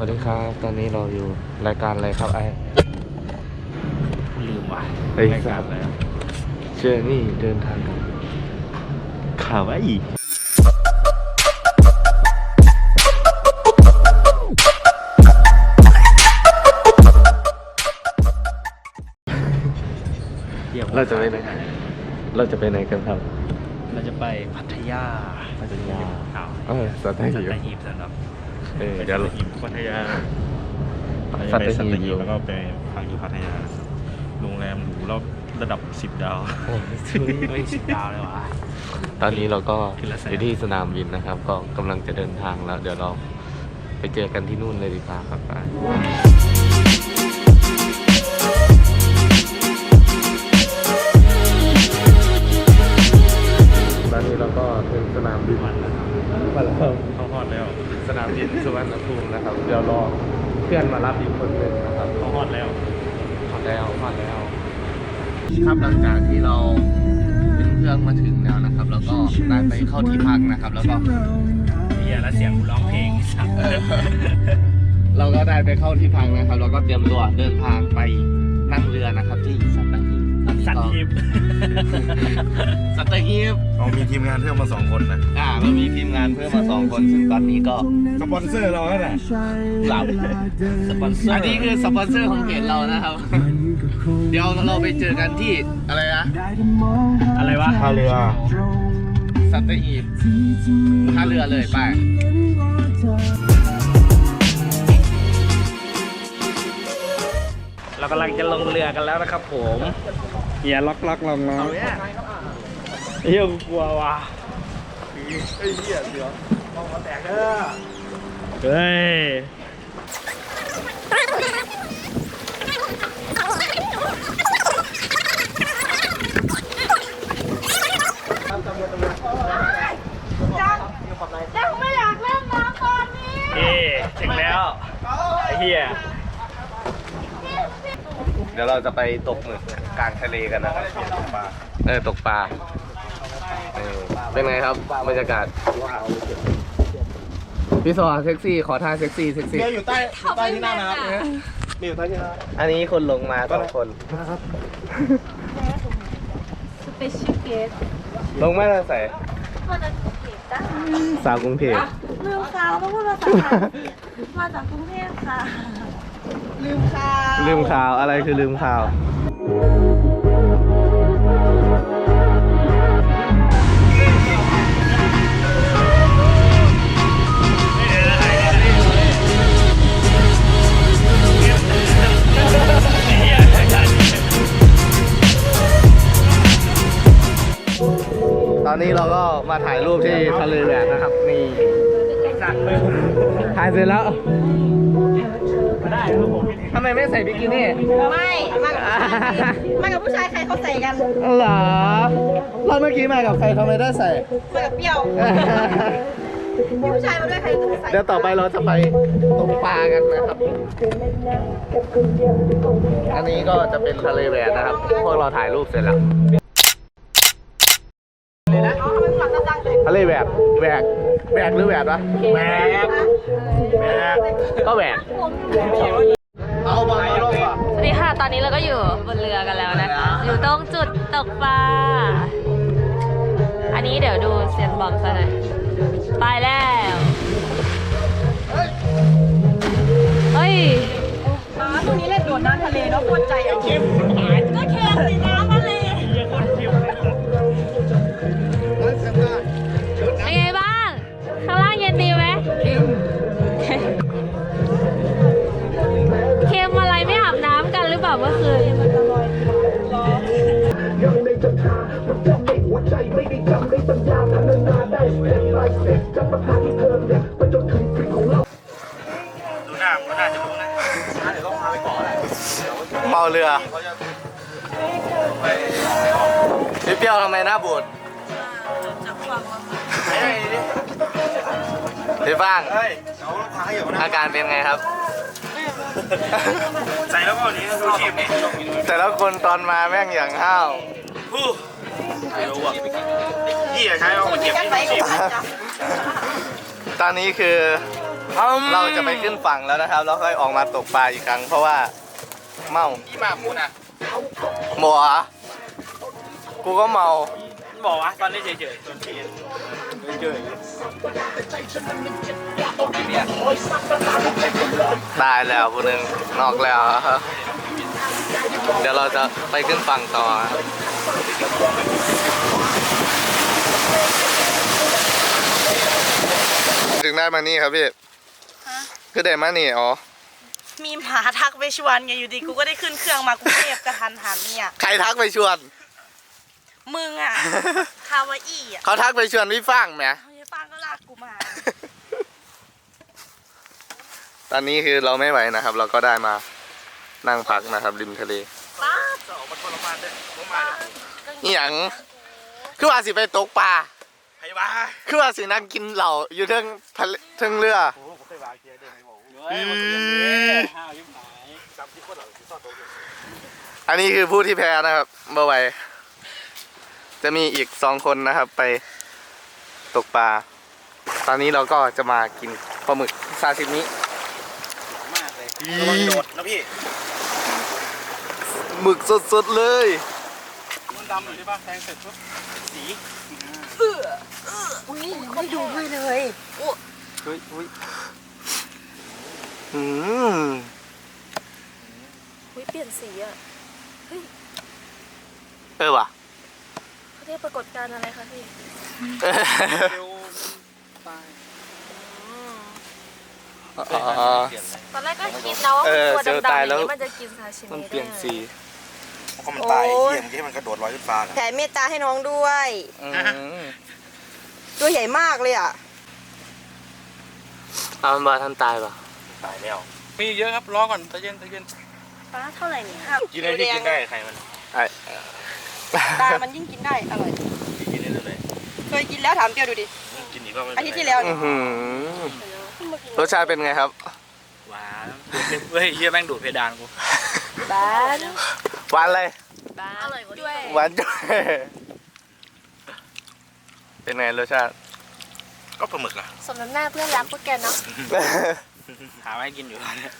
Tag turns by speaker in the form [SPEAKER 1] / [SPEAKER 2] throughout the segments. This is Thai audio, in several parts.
[SPEAKER 1] วัสดีครับ ตอนนี้เราอยู่รายการอะไรครับไอ้
[SPEAKER 2] ลืมว่ะ
[SPEAKER 1] เฮ้ย
[SPEAKER 2] รายการอะไรอะ
[SPEAKER 1] เจอนี่เดินทางกัน
[SPEAKER 2] ข่าวอีกเยี่ยม
[SPEAKER 1] เราจะไปไหนเราจะไปไหนกันครับ
[SPEAKER 2] เราจะไปพัทยา
[SPEAKER 1] พัทยา
[SPEAKER 2] อ้าว
[SPEAKER 1] เออสัต
[SPEAKER 2] สั
[SPEAKER 1] หี
[SPEAKER 2] ต
[SPEAKER 1] บ
[SPEAKER 2] หีบสำหรับ
[SPEAKER 1] เออ
[SPEAKER 2] ไป
[SPEAKER 1] เดี๋ยว
[SPEAKER 2] สั
[SPEAKER 1] เรา
[SPEAKER 2] ตหีบ พัทยาเราจะ
[SPEAKER 1] สั
[SPEAKER 2] ไป
[SPEAKER 1] ต
[SPEAKER 2] สั
[SPEAKER 1] หี
[SPEAKER 2] ต
[SPEAKER 1] บ
[SPEAKER 2] หี
[SPEAKER 1] อยู่
[SPEAKER 2] บแล้วก็ไปพักอยู่พัทยาโรงแรมหรูรอบระดับสิบดาวไม่สิบดาวเลยวะ
[SPEAKER 1] ตอนนี้เราก็
[SPEAKER 2] ขึ้นละแสน
[SPEAKER 1] อยู่ที่สนามบินนะครับ ก็กำลังจะเดินทางแล้ว เดี๋ยวเราไปเจอกันที่นู่นเลยดีกว่าครับไปตอนนี้เราก็ถึงสนามบิน
[SPEAKER 2] วันแล้วครับ
[SPEAKER 1] มาแล้วครับ
[SPEAKER 2] เข้าฮ อดแล้ว
[SPEAKER 1] สนามบินสุวรรณภูมินะครับ เดี๋ยวรอเพื่อนมารับอีกคนหนึ่งนะครับ
[SPEAKER 2] เข้าฮอดแล้ว
[SPEAKER 1] พอแล้วพอแล้ว ครับหลังจากที่เราขึ้นเครื่องมาถึงแล้วนะครับ แล้วก็ได้ไปเข้าที่พักนะครับ แล้วก็
[SPEAKER 2] เฮียแล้วเสียงกูร้องเพลงสัตว์
[SPEAKER 1] เออเราก็ได้ไปเข้าที่พักนะครับ แล้วก็เตรียมตัวเดินทางไปนั่งเรือนะครับ ที่สัตหีบ
[SPEAKER 2] สัตว์หีบ
[SPEAKER 1] สัตหีบ
[SPEAKER 3] เรามีทีมงานเพิ่มมาสองคนนะ
[SPEAKER 1] อ่าเรามีทีมงานเพิ่มมาสองคน ซึ่งตอนนี้ก็
[SPEAKER 3] สปอนเซอร์เราแล้วแหละ
[SPEAKER 1] หลับ
[SPEAKER 2] สปอนเซอร์
[SPEAKER 1] อันนี้คือสปอนเซอร์ของเพจเรานะครับ เดี๋ยวเราไปเจอกันที่อะไรนะ
[SPEAKER 2] อะไรวะ
[SPEAKER 3] ท่าเรือ
[SPEAKER 1] สัตหีบท่าเรือเลยไป
[SPEAKER 2] เรากำลังจะลงเรือกันแล้วนะครับผมเฮียล็อกล็อกลงลงเฮียกูกลัวว่ะเฮ้ย
[SPEAKER 4] ยังไม่อยากเล่นน้ำตอนนี้
[SPEAKER 2] เฮ้ถึงแล้วไอ้เฮีย
[SPEAKER 1] เดี๋ยวเราจะไปตกหมึกกลางทะเลกันนะครับเออตกปลาเออเป็นไงครับบรรยากาศพี่สวาเซ็กซี่ขอท่าเซ็กซี่เซ็กซี่
[SPEAKER 3] เรืออยู่ใต้อยู่ใต้ที่นั่งนะครับเรืออยู่ใต้ที่นั่ง
[SPEAKER 1] อันนี้คนลงมาสองคน
[SPEAKER 4] สเปเชียลเกส
[SPEAKER 1] ลงมาแล้วใส่
[SPEAKER 4] มาจากกรุงเทพจ้ะ
[SPEAKER 1] สาวกรุงเทพ
[SPEAKER 4] ลืมข่าวต้องพูดภาษาไทยมาจากกรุงเทพค่ะ ลืมข่าว
[SPEAKER 1] ลืมข่าวอะไรคือลืมข่าว ตอนนี้เราก็มาถ่ายรูปที่ทะเลแหวกนะครับ นี่ถ่ายเสร็จแล้ว
[SPEAKER 2] มา ได้ครับผม
[SPEAKER 1] ทำไมไม่ใส่บิกินี่
[SPEAKER 4] ไม่มากับมากับผู้ชายใครเขาใส่กัน
[SPEAKER 1] เหรอรอบเมื่อกี้มากับใครทำไมได้ใส่
[SPEAKER 4] มากับเปรี้ยวมีผู้ชายมาด้วยใครจะใส่
[SPEAKER 1] เดี๋ยวต่อไปเราจะไปตกปลากันนะครับ อันนี้ก็จะเป็นทะเลแหวกนะครับ พวกเราถ่ายรูปเสร็จแล้ว
[SPEAKER 4] อ๋อทำไมหลังดังๆเลย
[SPEAKER 1] ทะเลแหวกแหวกแหวกหรือแหวกวะแหวกแหวกก็แหวกเอาไปลงอะ
[SPEAKER 5] สวัสดีค่ะ ตอนนี้เราก็อยู่บนเรือกันแล้วนะคะ อยู่ตรงจุดตกปลา อันนี้เดี๋ยวดูเซียนบอมซะหน่อย ไปแล้ว เฮ้ย
[SPEAKER 4] อ๋อตัวนี้เล่นโดดน้ำทะเลเนาะปวดใจเอาเค็มก็เค็มสิน้ำทะ เมา
[SPEAKER 1] เรือพี่เปรี้ยวทำไมหน้าบูดพี่ฟ้าง
[SPEAKER 3] เฮ้ยเอาลูกค้าอยู่นะ
[SPEAKER 1] อาการเป็นไงครับ
[SPEAKER 2] ใส่แล้วก็นี้ดูชีพนี่
[SPEAKER 1] แต่ละคนตอนมาแม่งอย่างห้าว
[SPEAKER 2] ฮู้ใช่รู้อะยี่ใช้เอามาเก็บ
[SPEAKER 4] กัน
[SPEAKER 2] ที่
[SPEAKER 4] ไป
[SPEAKER 2] ดูชีพ
[SPEAKER 4] กับจ้ะ
[SPEAKER 1] ตอนนี้คือเราจะไปขึ้นฝั่งแล้วนะครับ แล้วค่อยออกมาตกปลาอีกครั้ง เพราะว่า เมาพี่มาพูดนะบัวกูก็เมา
[SPEAKER 2] บอกว่าตอนนี้เฉยๆตอนเย็นเฉย
[SPEAKER 1] ตายแล้วผู้หนึ่งนอกแล้ว เดี๋ยวเราจะไปขึ้นฝั่งต่อ ถึงได้มานี่ครับพี่ คือได้มานี่ อ๋อ
[SPEAKER 4] มีหมาทักไปชวนไงอยู่ดีกูก็ได้ขึ้นเครื่องมากรุงเทพกระทันหันเนี่ย
[SPEAKER 1] ใครทักไปชวน
[SPEAKER 4] มึงอะ คาวาอี้อะ
[SPEAKER 1] เขาทักไปชวนพี่ฟังไหม
[SPEAKER 4] เฮ้ยป้างก็ลากกูมา
[SPEAKER 1] ตอนนี้คือเราไม่ไหวนะครับ เราก็ได้มานั่งพักนะครับ ริมทะเล
[SPEAKER 4] ป้า
[SPEAKER 1] นี่หยังคือว่าสิไปตกปลา
[SPEAKER 3] ไอ้บ้า
[SPEAKER 1] คือว่าสินั่งกินเหล้าอยู่เทิงทะเลเทิงเรือ
[SPEAKER 3] โอ้ผมเคยบ้าเกียร์เดินไปบอก
[SPEAKER 2] ๆ เฮ้ยหมดเลยห้าวยิ้มหาย
[SPEAKER 3] จำที่คนเหล่าที่ซ่อนตัวอยู่
[SPEAKER 1] อันนี้คือผู้ที่แพ้นะครับเบอร์ไวจะมีอีกสองคนนะครับ ไปตกปลา ตอนนี้เราก็จะมากินปลาหมึกซาซิมิ
[SPEAKER 2] มากเลย
[SPEAKER 3] ระวังโดดนะพี่
[SPEAKER 1] หมึกสดๆเลย
[SPEAKER 2] มันดำอยู่ใช่ป่ะแทงเสร็จปุ๊บสี
[SPEAKER 4] อุ้ยไม่ดูด้วยเลย
[SPEAKER 1] เฮ้ยอุ้ย อืม
[SPEAKER 5] อุ้ยเปลี่ยนสีอะ
[SPEAKER 1] เออว่ะ
[SPEAKER 5] เขาเรียกปรากฏการณ์อะไรคะพี่
[SPEAKER 2] เร็วตาย
[SPEAKER 1] อ๋อ
[SPEAKER 5] ตอนแรกก็คิดนะว่า
[SPEAKER 1] เออ
[SPEAKER 5] ตัว
[SPEAKER 1] เจอ
[SPEAKER 5] ดำๆ
[SPEAKER 1] ตาย
[SPEAKER 5] อย่าง
[SPEAKER 1] แล้ว
[SPEAKER 5] นี้มันจะกินซาชิมิ
[SPEAKER 1] มันเปลี่ยนสี
[SPEAKER 3] เพราะมันตายไอ้เหี้ยเมื่อกี้มันกระโดดลอยขึ้นฟ้าน่ะ
[SPEAKER 4] แผ่เมตตาให้น้องด้วย
[SPEAKER 1] อืม
[SPEAKER 4] ตัวใหญ่มากเลยอะ
[SPEAKER 1] เอามันมาท่านตายป่ะ
[SPEAKER 3] ตายแล้ว
[SPEAKER 2] มีเยอะครับรอก่อนใจเย็นใจเย็น
[SPEAKER 4] ป้าเท่าไหร่เนี่ย
[SPEAKER 3] กินได้ที่กินได้ใครมัน
[SPEAKER 1] ไอ้
[SPEAKER 4] ตามันยิ่งกินได้อร่อย
[SPEAKER 3] กินได้เลย
[SPEAKER 4] เคยกินแล้วถามเปียวดูดิ
[SPEAKER 3] กินอีกก็ไม่
[SPEAKER 4] อาทิตย์ที่แล้ว
[SPEAKER 1] อื้
[SPEAKER 4] เนี่ย
[SPEAKER 1] อหือรสชาติเป็นไงครับ
[SPEAKER 2] หวานเฮ้ยเฮียแม่งดูดเพดานกู
[SPEAKER 5] บ้าน
[SPEAKER 1] หวานเลย
[SPEAKER 5] บ้านอร่อยกว่าด้วย
[SPEAKER 1] หวานจ้วยเป็นไงรสชาติ
[SPEAKER 3] ก็ปลาหมึกอะ
[SPEAKER 5] สมน้ำหน้าเพื่อนรักพวกแกเนาะ
[SPEAKER 2] หาไว้ให้กินอยู่เนี่ย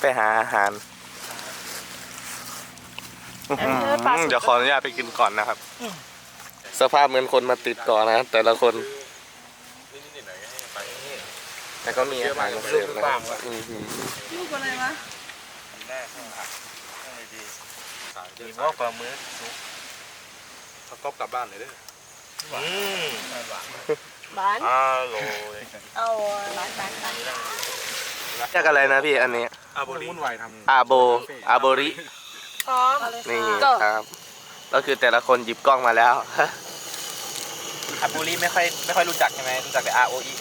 [SPEAKER 1] ไปหาอาหารอื้อหือเดี๋ยวขออนุญาตไปกินก่อนนะครับ สภาพเหมือนคนมาติดต่อนะแต่ละคน แต่ก็มีอาหารมาเสิร์ฟนะครับอื้อหือ
[SPEAKER 4] ลูกอะไรวะ
[SPEAKER 3] แน่ข้างหลังข้างในดีมีว่าปลาหมึกซุปเขาก๊อปกลับบ้านเลยเด้อ อืม
[SPEAKER 4] บ้าน
[SPEAKER 3] อร่อย
[SPEAKER 4] เอาบ้านบ้านบ้าน
[SPEAKER 1] เรียกอะไรนะพี่อันนี้
[SPEAKER 3] อาโบริวุ่นวายทำ
[SPEAKER 1] อาโบอาโบริ
[SPEAKER 4] พร้อม
[SPEAKER 1] นี่ครับก็คือแต่ละคนหยิบกล้องมาแล้ว
[SPEAKER 2] อาบูรีไม่ค่อยไม่ค่อยรู้จักใช่ไหมรู้จักแต่ R O E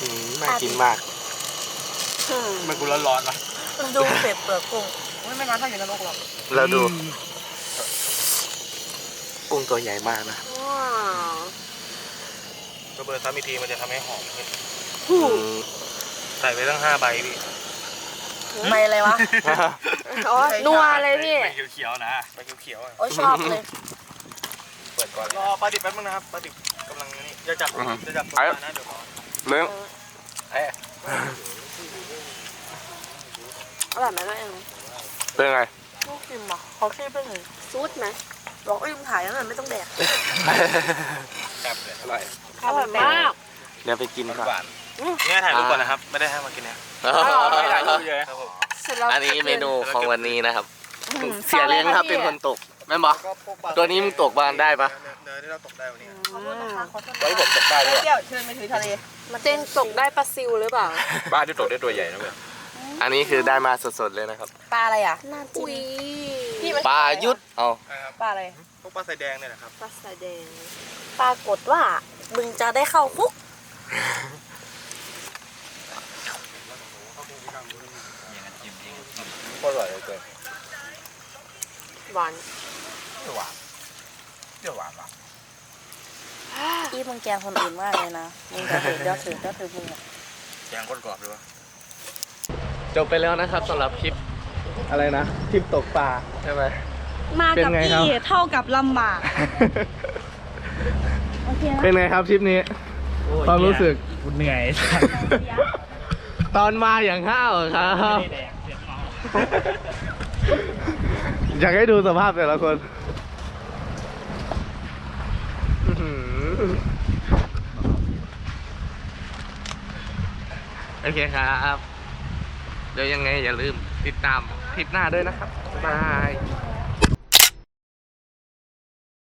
[SPEAKER 1] อืมน่ากินมาก
[SPEAKER 2] มันกูร้อนๆวะ
[SPEAKER 4] ดูเป็ดเปลือกกุ้งไม่ไม่มาถ้าอยู่ในโลกหรอก
[SPEAKER 1] แล้วดู กุ้งตัวใหญ่มากนะ
[SPEAKER 5] ว้าว
[SPEAKER 3] ระเบิดซ้ำอีกทีมันจะทำให้หอมขึ้น
[SPEAKER 1] อืม
[SPEAKER 3] ใส่ไปตั้งห้าใบพี่
[SPEAKER 4] ไม่อะไรวะ
[SPEAKER 5] อ๋อ นัวเลยพี่
[SPEAKER 3] ใบเขียวๆนะใบเขียวๆอะ
[SPEAKER 5] โอ้ยชอบเลย
[SPEAKER 3] เปิดก่อน รอปลาดิบแป๊บนึงนะครับปลาดิบกำลังนี่จะจับจะจับตัวนะเดี๋ยวรอ
[SPEAKER 1] เนื้อ
[SPEAKER 5] อร่อยไหมก็เอง
[SPEAKER 1] เป็นไง
[SPEAKER 4] ลูกกินหรอเขาแค่เป็นไง
[SPEAKER 5] ซูดไหม
[SPEAKER 4] บอกเอ้ยมึงถ่ายแล้วมันไม่ต้องแดก
[SPEAKER 3] จับเลยอร่อย
[SPEAKER 5] อร่อยมาก
[SPEAKER 1] เดี๋ยวไปกินก่อน
[SPEAKER 3] หวานเนี่ยถ่ายรูปก่อนนะครับ ไม่ได้ให้มากินนะ
[SPEAKER 2] ไม่ถ่ายรูปเยอะ
[SPEAKER 3] ครับผม
[SPEAKER 5] เสร็จแล้ว
[SPEAKER 1] อันนี้เมนูของวันนี้นะครับ เสียเลี้ยงครับเป็นคนตกแม่นบอกตัวนี้มึงตกบานได้ปะ
[SPEAKER 3] เนื้อที่เราตกได้วันนี้
[SPEAKER 4] ขอโทษนะคะขอโทษ
[SPEAKER 3] ไว้ผมตกได้ด้วย
[SPEAKER 4] เที่ยวเชิญไปถือทะเล
[SPEAKER 5] เจนตกได้ปลาซิวหรือเปล่า
[SPEAKER 3] บ้านที่ตกได้ตัวใหญ่นะเว้ย
[SPEAKER 1] อันนี้คือได้มาสดๆเลยนะครับ
[SPEAKER 4] ปลาอะไรอะ
[SPEAKER 5] น่าจิน
[SPEAKER 4] พี่มัน
[SPEAKER 1] ปลายุทธเอา
[SPEAKER 4] ปลาอะไร
[SPEAKER 3] พวกปลาใสแดงเนี่ยแหละครับ
[SPEAKER 5] ปลาสายแดง
[SPEAKER 4] ปรากฏว่ามึงจะได้เข้าคุก
[SPEAKER 3] ก็อร่อยเลยเกิน
[SPEAKER 5] หวาน
[SPEAKER 3] เปรี้ยวหวานเปรี้ยวหวานว่ะ
[SPEAKER 4] อีมึงแกงคนอื่นมากเลยนะมึงจะถือเดี๋ยวถือเดี๋ยวถือมึงอะ
[SPEAKER 3] แกงก้นกรอบด้วยวะ
[SPEAKER 1] จบไปแล้วนะครับสำหรับคลิป อะไรนะคลิปตกปลาใช่ไหม
[SPEAKER 4] มา
[SPEAKER 1] เป็น
[SPEAKER 4] กับ
[SPEAKER 1] ไงครับ
[SPEAKER 4] พี่เท่ากับลำบาก โอเคนะ
[SPEAKER 1] เป็นไงครับทริปนี้
[SPEAKER 3] โค
[SPEAKER 1] วามรู้สึก
[SPEAKER 2] กูเหนื่อย
[SPEAKER 1] ตอนมาอย่างห้าวครับ
[SPEAKER 2] ไม่ได้แดกเสียงเมา
[SPEAKER 1] อยากให้ดูสภาพแต่ละคนอื้อหือโอเคครับ เดี๋ยวยังไงอย่าลืมติดตามค ลิปหน้าด้วยนะครับบ๊ายบาย